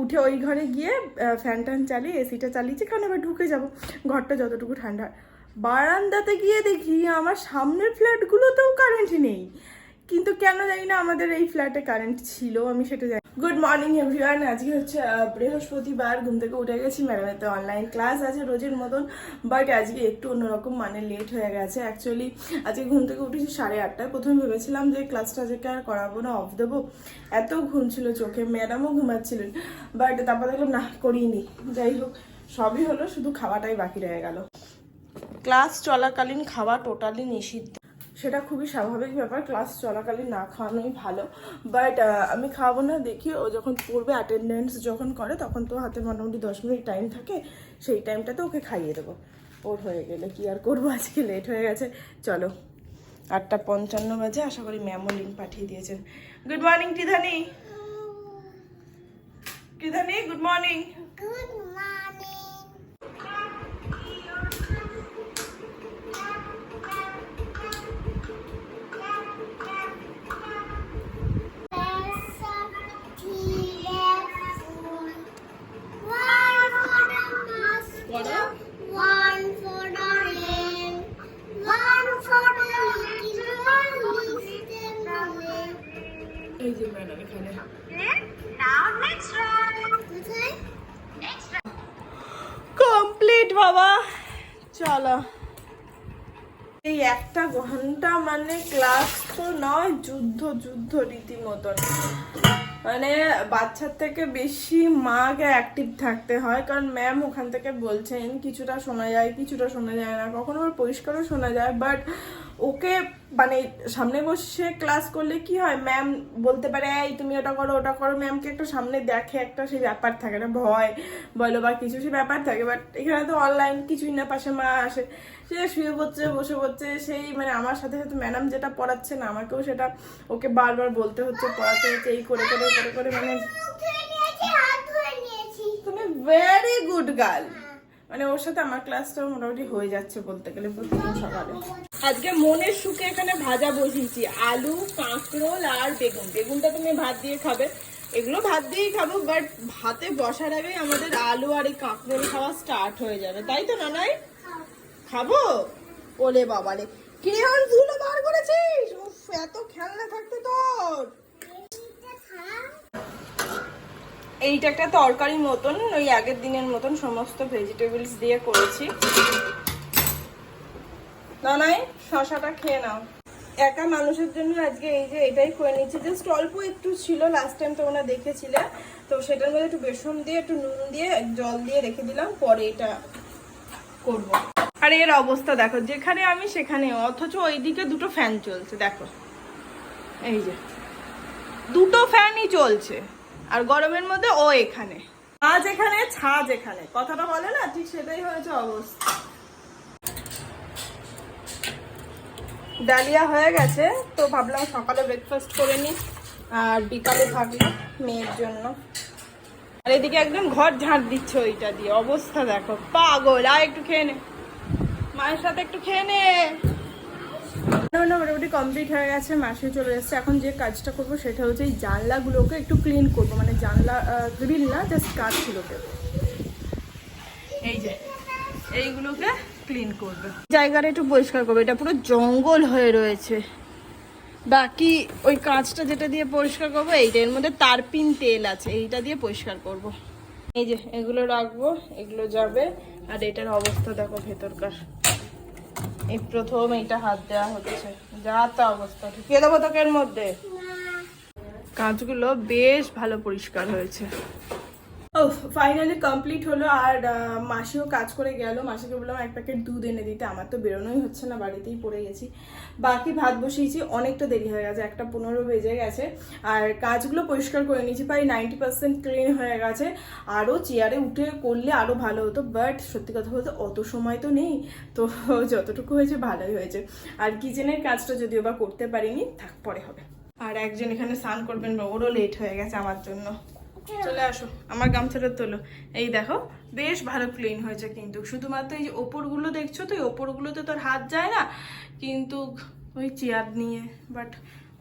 উঠে ওই ঘরে গিয়ে ফ্যান ট্যান চালিয়ে এসিটা চালিয়েছি, কারণ এবার ঢুকে যাব ঘরটা যতটুকু ঠান্ডা হয়। বারান্দাতে গিয়ে দেখি আমার সামনের ফ্ল্যাটগুলোতেও কারেন্ট নেই কিন্তু কেন জানি না আমাদের এই ফ্ল্যাটে কারেন্ট ছিল, আমি সেটা জানি গুড মর্নিং এভরিওয়ান আজকে হচ্ছে বৃহস্পতিবার, ঘুম থেকে উঠে গেছি। ম্যাডামের তো অনলাইন ক্লাস আছে রোজের মতন বাট আজকে একটু অন্যরকম মানে লেট হয়ে গেছে। অ্যাকচুয়ালি আজকে ঘুম থেকে উঠেছি সাড়ে আটটায়। প্রথমে ভেবেছিলাম যে ক্লাসটা আজকে আর করাবো না অফ দেবো। এত ঘুম ছিল চোখে ম্যাডামও ঘুমাচ্ছিলেন। বাট তারপর দেখলাম, না, করিনি। যাই হোক, সবই হলো, শুধু খাওয়াটাই বাকি রয়ে গেল। ক্লাস চলাকালীন খাওয়া টোটালি নিষিদ্ধ। সেটা খুবই স্বাভাবিক ব্যাপার ক্লাস চলাকালীন না খাওয়ানোই ভালো। বাট আমি খাওয়াবো না দেখি ও যখন পড়বে অ্যাটেন্ডেন্স যখন করে তখন তো হাতে মোটামুটি দশ মিনিট টাইম থাকে সেই টাইমটাতে ওকে খাইয়ে দেবো। ওর হয়ে গেলে কি আর করব? আজকে লেট হয়ে গেছে। চলো আটটা পঞ্চান্ন বাজে আশা করি ম্যামও লিঙ্ক পাঠিয়ে দিয়েছেন। গুড মর্নিং টিধানি ত্রিধানি গুড মর্নিং Good চলো। এই একটা ঘণ্টা মানে ক্লাস তো নয়, যুদ্ধ যুদ্ধ রীতিমতন। মানে বাচ্চার থেকে বেশি মাকে অ্যাক্টিভ থাকতে হয়, কারণ ম্যাম ওখান থেকে বলছেন, কিছুটা শোনা যায়, কিছুটা শোনা যায় না। কখনো পরিষ্কারও শোনা যায় বাট ওকে মানে সামনে বসে ক্লাস করলে কি হয়? ম্যাম বলতে পারে এই তুমি ওটা করো ওটা করো। ম্যামকে একটা সামনে দেখে একটা সেই ব্যাপার থাকে না ভয় বলো বা কিছু সে ব্যাপার থাকে। বাট এখানে তো অনলাইন কিছুই না পাশে মা আসে। সে শুয়ে পড়ছে বসে পড়ছে। সেই মানে আমার সাথে সাথে ম্যাডাম যেটা পড়াচ্ছে না আমাকেও সেটা ওকে বারবার বলতে হচ্ছে পড়াতে হচ্ছে এই করে করে করে করে মানে। তুমি ভেরি গুড গার্ল মানে ওর সাথে আমার ক্লাসটা মোটামুটি হয়ে যাচ্ছে বলতে গেলে প্রতিদিন সকালে। আজকে মনের সুখে এখানে ভাজা বসিয়েছি, আলু, কাঁকরোল আর বেগুন। বেগুনটা তুমি ভাত দিয়ে খাবে। এগুলো ভাত দিয়েই খাব বাট ভাতে বসার আগেই আমাদের আলু আর এই কাঁকরোল খাওয়া স্টার্ট হয়ে যাবে। তাই তো নানাই? খাব? ওলে বাবালে ক্রেয়ন ধুলো বার করেছিস? এত খেলনা থাকতে তোর এটা খারাপ। এইটা একটা তরকারি মতন, ওই আগের দিনের মতন সমস্ত ভেজিটেবলস দিয়ে করেছি। নানাই, শশাটা খেয়ে নাও। একা মানুষের জন্য আজকে এই যে এটাই করে নিচ্ছি। জাস্ট অল্প একটু ছিল লাস্ট টাইম তোমরা দেখেছিলে। তো সেটার মধ্যে একটু বেসন দিয়ে, একটু নুন দিয়ে জল দিয়ে রেখে দিলাম। পরে এটা করব। আর এর অবস্থা দেখো, যেখানে আমি সেখানে, অথচ ওইদিকে দুটো ফ্যান চলছে, দেখো। এই যে, দুটো ফ্যানই চলছে। আর গরমের মধ্যে ও এখানে। আজ এখানে, ছাজ এখানে। কথাটা বলে না? ঠিক সেটাই হয়েছে অবস্থা। ডালিয়া হয়ে গেছে, তো ভাবলাম সকালে ব্রেকফাস্ট করে নি আর বিকালে থাকল মেয়ের জন্য। আর এদিকে একদম ঘর ঝাঁট দিচ্ছে ওইটা দিয়ে। অবস্থা দেখো, পাগল। আর একটু খেয়ে নে। মায়ের সাথে একটু খেয়ে নে। মোটামুটি কমপ্লিট হয়ে গেছে মাসে চলে এসেছে। এখন যে কাজটা করব সেটা হচ্ছে এই জানলাগুলোকে একটু ক্লিন করব। মানে জানলা গ্রিল না জাস্ট কাঠগুলোকে এই যে এইগুলোকে ক্লিন করবে। জায়গাটা একটু পরিষ্কার করবে। এটা পুরো জঙ্গল হয়ে রয়েছে। বাকি ওই কাঁচটা যেটা দিয়ে পরিষ্কার করব এইটা এর মধ্যে তারপিন তেল আছে এইটা দিয়ে পরিষ্কার করব। এই যে এগুলো রাখব এগুলো যাবে। আর এটার অবস্থা দেখো ভেতরকার। এই প্রথম এইটা হাত দেওয়া হচ্ছে। যা তা অবস্থা। ঢুকিয়ে দেবো তোকে এর মধ্যে। কাঁচগুলো বেশ ভালো পরিষ্কার হয়েছে। ফাইনালি কমপ্লিট হলো আর মাসিও কাজ করে গেল। মাসিকে বললাম, এক প্যাকেট দুধ এনে দিতে, আমার তো বেরোনোই হচ্ছে না, বাড়িতেই পড়ে গেছি। বাকি ভাত বসিয়েছি, অনেকটা দেরি হয়ে গেছে, একটা পনেরো বেজে গেছে। আর কাজগুলো পরিষ্কার করে নিয়েছি, প্রায় নাইনটি পার্সেন্ট ক্লিন হয়ে গেছে। আরও চেয়ারে উঠে করলে আরও ভালো হতো বাট সত্যি কথা বলতে অত সময় তো নেই। তো যতটুকু হয়েছে, ভালোই হয়েছে। আর কিচেনের কাজটা যদিও বা করতে পারিনি, থাক, পরে হবে। আর একজন এখানে স্নান করবেন, বা ওরও লেট হয়ে গেছে আমার জন্য। চলে আসো, আমার গামছাটা তোলো। এই দেখো, বেশ ভালো ক্লিন হয়েছে কিন্তু। শুধুমাত্র এই যে ওপরগুলো দেখছ তো, এই ওপরগুলোতে তোর হাত যায় না। কিন্তু ওই চেয়ার নিয়ে বাট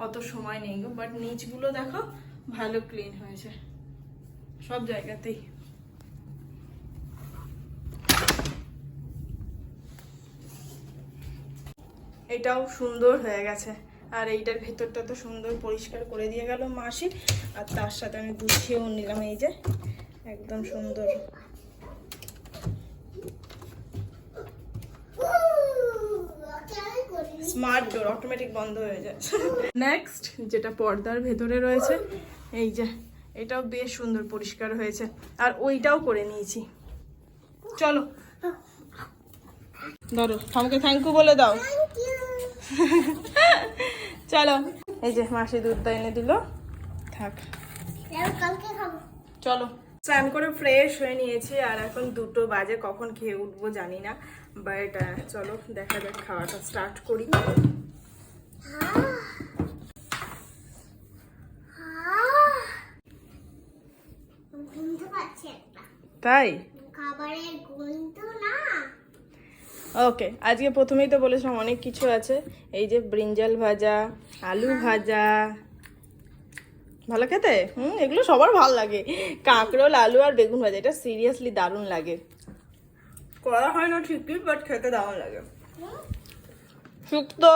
অত সময় নেই গো। বাট নিচগুলো দেখো, ভালো ক্লিন হয়েছে। সব জায়গাতেই। এটাও সুন্দর হয়ে গেছে। আর এইটার ভেতরটা তো সুন্দর পরিষ্কার করে দিয়ে গেল মাসি। আর তার সাথে আমি গুছিয়েও নিলাম এই যে, একদম সুন্দর। স্মার্ট ডোর অটোমেটিক বন্ধ হয়ে যায়। নেক্সট যেটা পর্দার ভেতরে রয়েছে, এই যে, এটাও বেশ সুন্দর পরিষ্কার হয়েছে। আর ওইটাও করে নিয়েছি। চলো। ধরো ঠামকে থ্যাংক ইউ বলে দাও। চলো। এই যে মাসি দুধটা এনে দিল। থাক। কালকে চলো। স্নান করে ফ্রেশ হয়ে নিয়েছি আর এখন দুটো বাজে কখন খেয়ে উঠবো জানি না বাট চলো দেখা যাক খাওয়াটা স্টার্ট করি। তাই? ওকে আজকে প্রথমেই তো বলেছিলাম অনেক কিছু আছে। এই যে ব্রিঞ্জাল ভাজা আলু ভাজা। ভালো খেতে? হুম এগুলো সবার ভালো লাগে। কাঁকরোল আলু আর বেগুন ভাজা এটা সিরিয়াসলি দারুণ লাগে। করা হয় না ঠিকই বাট খেতে দারুণ লাগে। শুক্তো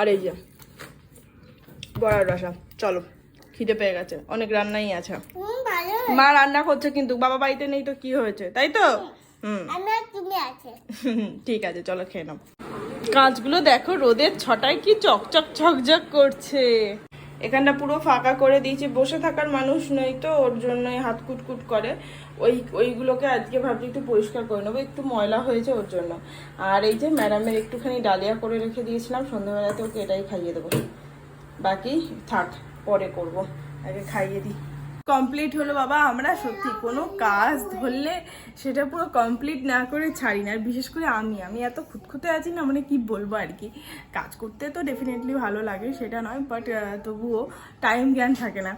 আর এই যে বড়ার রসা। চলো খিদে পেয়ে গেছে। অনেক রান্নাই আছে। মা রান্না করছে কিন্তু বাবা বাড়িতে নেই তো কি হয়েছে? তাই তো? ঠিক আছে, চলো খেয়ে নাও। কাঁচগুলো দেখো, রোদের ছটায় কি চকচক চকচক করছে। এখানটা পুরো ফাঁকা করে দিয়েছি, বসে থাকার মানুষ নই তো, ওর জন্যই হাত কুটকুট করে। ওই, ওইগুলোকে আজকে ভাবছি একটু পরিষ্কার করে নেব, একটু ময়লা হয়েছে ওর জন্য। আর এই যে ম্যাডামের একটুখানি ডালিয়া করে রেখে দিয়েছিলাম, সন্ধ্যাবেলাতে ওকে এটাই খাইয়ে দেবো। বাকি থাক, পরে করব। আগে খাইয়ে দিই। কমপ্লিট হলো, বাবা, আমরা সত্যি কোনো কাজ ধরলে সেটা পুরো কমপ্লিট না করে ছাড়ি না। আর বিশেষ করে আমি আমি এত খুঁতখুতে আছি না মানে কি বলব আর কি। কাজ করতে তো ডেফিনেটলি ভালো লাগে, সেটা নয় বাট তবুও টাইম জ্ঞান থাকে না।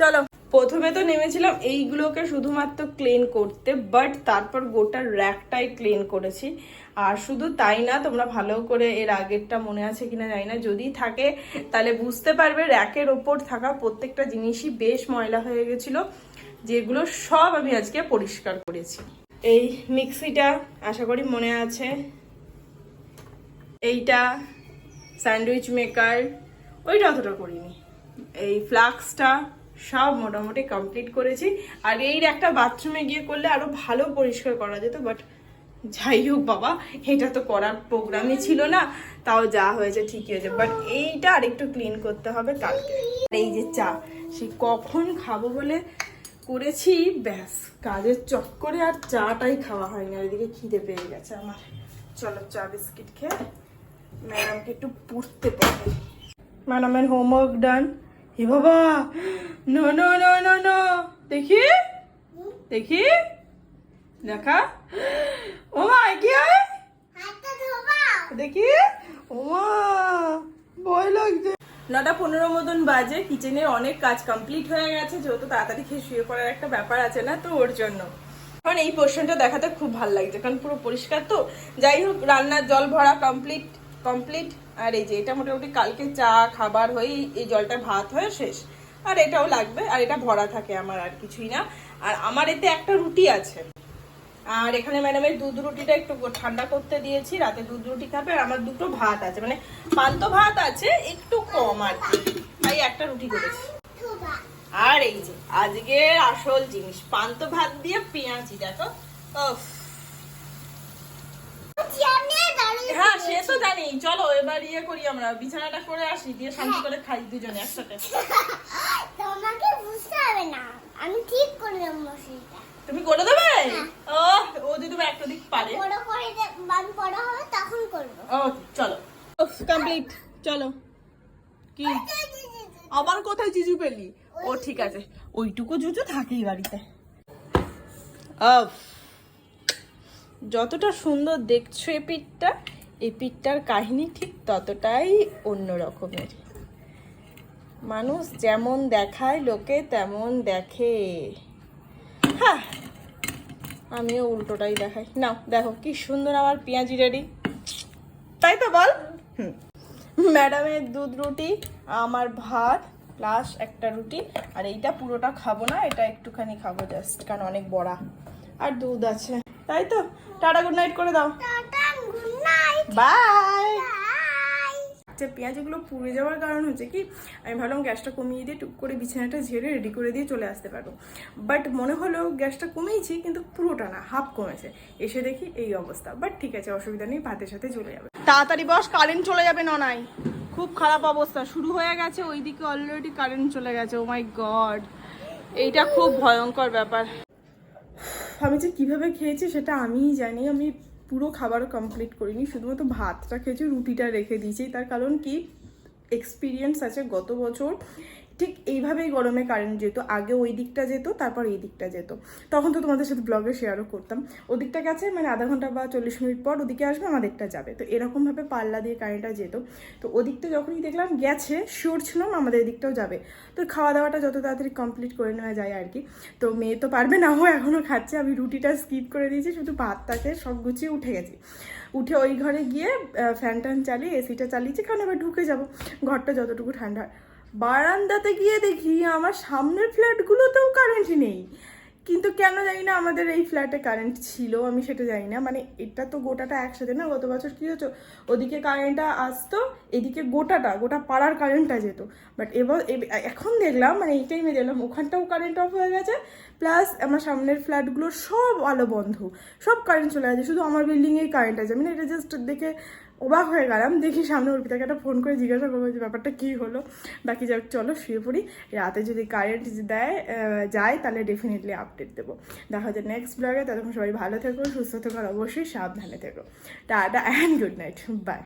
চলো প্রথমে তো নেমেছিলাম এইগুলোকে শুধুমাত্র ক্লিন করতে বাট তারপর গোটা র্যাকটাই ক্লিন করেছি। আর শুধু তাই না, তোমরা ভালো করে এর আগেরটা মনে আছে কিনা জানি না। যদি থাকে, তাহলে বুঝতে পারবে র্যাকের ওপর থাকা প্রত্যেকটা জিনিসই বেশ ময়লা হয়ে গেছিল, যেগুলো সব আমি আজকে পরিষ্কার করেছি। এই মিক্সিটা আশা করি মনে আছে। এইটা স্যান্ডউইচ মেকার ওইটা অতটা করিনি। এই ফ্লাক্সটা সব মোটামুটি কমপ্লিট করেছি। আর এই একটা বাথরুমে গিয়ে করলে আরও ভালো পরিষ্কার করা যেত বাট যাই হোক বাবা, এটা তো করার প্রোগ্রামই ছিল না, তাও যা হয়েছে ঠিকই হয়েছে। বাট এইটা আরেকটু ক্লিন করতে হবে কালকে। আর এই যে চা, সে কখন খাব বলে করেছি? ব্যাস, কাজের চক্করে আর চাটাই খাওয়া হয়নি, আর এদিকে খিদে পেয়ে গেছে আমার। চলো চা, বিস্কিট খেয়ে ম্যাডামকে একটু পড়তে পারবে ম্যাডামের হোমওয়ার্ক ডান হে বাবা no no no no no দেখি? দেখি? দেখা? ও মা কি দেখি? ওমা ভয় লাগছে। নটা পনেরো মতন বাজে, কিচেনের অনেক কাজ কমপ্লিট হয়ে গেছে, যেহেতু তাড়াতাড়ি খেয়ে শুয়ে পড়ার একটা ব্যাপার আছে না, তো ওর জন্য। কারণ এই পোর্শনটা দেখাতে খুব ভালো লাগছে, কারণ পুরো পরিষ্কার তো। যাই হোক, রান্নার জল ভরা কমপ্লিট কমপ্লিট আর এই যে, এটা মোটামুটি কালকে চা, খাবার হয়ে এই জলটা ভাত হয়ে শেষ। আর এটাও লাগবে, আর এটা ভরা থাকে আমার আর কিছুই না। আর আমার এতে একটা রুটি আছে। আর এখানে ম্যাডামের দুধ রুটিটা একটু ঠান্ডা করতে দিয়েছি, রাতে দুধ রুটি খাবে, আর আমার দুটো ভাত আছে। মানে পান্ত ভাত আছে, একটু কম আর কি। তাই একটা রুটি করেছি। আর এই যে, আজকের আসল জিনিস, পান্ত ভাত দিয়ে পেঁয়াজি, দেখো। হ্যাঁ সে তো জানি চলো এবার ইয়ে করি আমরা। বিছানাটা করে আসি দিয়ে শান্তি করে খাই দুজনে একসাথে। তোমাকে বুঝতে হবে না আমি ঠিক করে দেবো মশারিটা। তুমি করে দেবে? ও ও যদি একটা দিক পারে। বড় করে আমি বড় হবে তখন করব। ওকে চলো। কমপ্লিট চলো। কি? আবার কোথায় জিজু পেলি? ও ঠিক আছে। ওইটুকু জুজু থাকেই বাড়িতে। আফ। যতটা সুন্দর দেখছ এই পিঠটা এই পিঠটার কাহিনী ঠিক ততটাই অন্য রকমের মানুষ যেমন দেখায়, লোকে তেমন দেখে। হ্যাঁ আমিও উল্টোটাই দেখাই। নাও, দেখো কি সুন্দর আমার পেঁয়াজি রেডি। তাই তো বল? হুম। ম্যাডামের দুধ রুটি, আমার ভাত, প্লাস একটা রুটি, আর এইটা পুরোটা খাব না, এটা একটুখানি খাব জাস্ট কারণ অনেক বড়া। আর দুধ আছে। তাই তো? টাটা গুড নাইট করে দাও। বাই যে পেঁয়াজগুলো পুড়ে যাওয়ার কারণ হচ্ছে কি আমি ভাবলাম গ্যাসটা কমিয়ে দিয়ে টুক করে বিছানাটা ঝেড়ে রেডি করে দিয়ে চলে আসতে পারব। বাট মনে হলো গ্যাসটা কমিয়েছি কিন্তু পুরোটা না হাফ কমেছে। এসে দেখি এই অবস্থা। বাট ঠিক আছে অসুবিধা নেই ভাতের সাথে চলে যাবে। তাড়াতাড়ি বস কারেন্ট চলে যাবে না ননাই। খুব খারাপ অবস্থা শুরু হয়ে গেছে ওইদিকে অলরেডি কারেন্ট চলে গেছে ও মাই গড এইটা খুব ভয়ঙ্কর ব্যাপার। আমি যে কীভাবে খেয়েছি সেটা আমিই জানি আমি পুরো খাবার কমপ্লিট করিনি, শুধুমাত্র ভাতটা খেয়েছি, রুটিটা রেখে দিয়েছি। তার কারণ কি? এক্সপিরিয়েন্স আছে গত বছর। ঠিক এইভাবেই গরমে কারেন্ট যেত। আগে ওই দিকটা যেত, তারপর এই দিকটা যেত। তখন তো তোমাদের সাথে ব্লগে শেয়ারও করতাম। ওদিকটা গেছে মানে আধা ঘণ্টা বা চল্লিশ মিনিট পর ওদিকে আসবে আমাদেরটা যাবে। তো এরকমভাবে পাল্লা দিয়ে কারেন্টটা যেত। তো ওদিকটা যখনই দেখলাম গেছে শিওর ছিলাম আমাদের এদিকটাও যাবে। তো খাওয়া দাওয়াটা যত তাড়াতাড়ি কমপ্লিট করে নেওয়া যায় আর কি। তো মেয়ে তো পারবে না, ও এখনও খাচ্ছে। আমি রুটিটা স্কিপ করে দিয়েছি, শুধু ভাতটাকে সব গুছিয়ে উঠে গেছি। উঠে ওই ঘরে গিয়ে ফ্যান ট্যান চালিয়ে এসিটা চালিয়েছি, কারণ এবার ঢুকে যাব। ঘরটা যতটুকু ঠান্ডা। হয়। বারান্দাতে গিয়ে দেখি আমার সামনের ফ্ল্যাটগুলোতেও কারেন্ট নেই। কিন্তু কেন জানি না আমাদের এই ফ্ল্যাটে কারেন্ট ছিল, আমি সেটা জানি না। মানে এটা তো গোটাটা একসাথে না, গত বছর কী হচ্ছে ওদিকে কারেন্টটা আসতো, এদিকে গোটাটা, গোটা পাড়ার কারেন্টটা যেত। বাট এবার এখন দেখলাম মানে এই টাইমে দেখলাম ওখানটাও কারেন্ট অফ হয়ে গেছে প্লাস আমার সামনের ফ্ল্যাটগুলোর সব আলো বন্ধ। সব কারেন্ট চলে গেছে, শুধু আমার বিল্ডিংয়েই কারেন্ট আছে। আমি না এটা জাস্ট দেখে অবাক হয়ে গেলাম, দেখি সামনে অর্পিতাকে একটা ফোন করে জিজ্ঞাসা করব যে ব্যাপারটা কী হলো। বাকি যাক, চলো শুয়ে পড়ি। রাতে যদি কারেন্ট দেয় যায়, তাহলে ডেফিনেটলি আপডেট দেবো। দেখা হচ্ছে নেক্সট ব্লগে ততক্ষণ সবাই ভালো থেকো, সুস্থ থেকো অবশ্যই সাবধানে থেকো। Tata and good night bye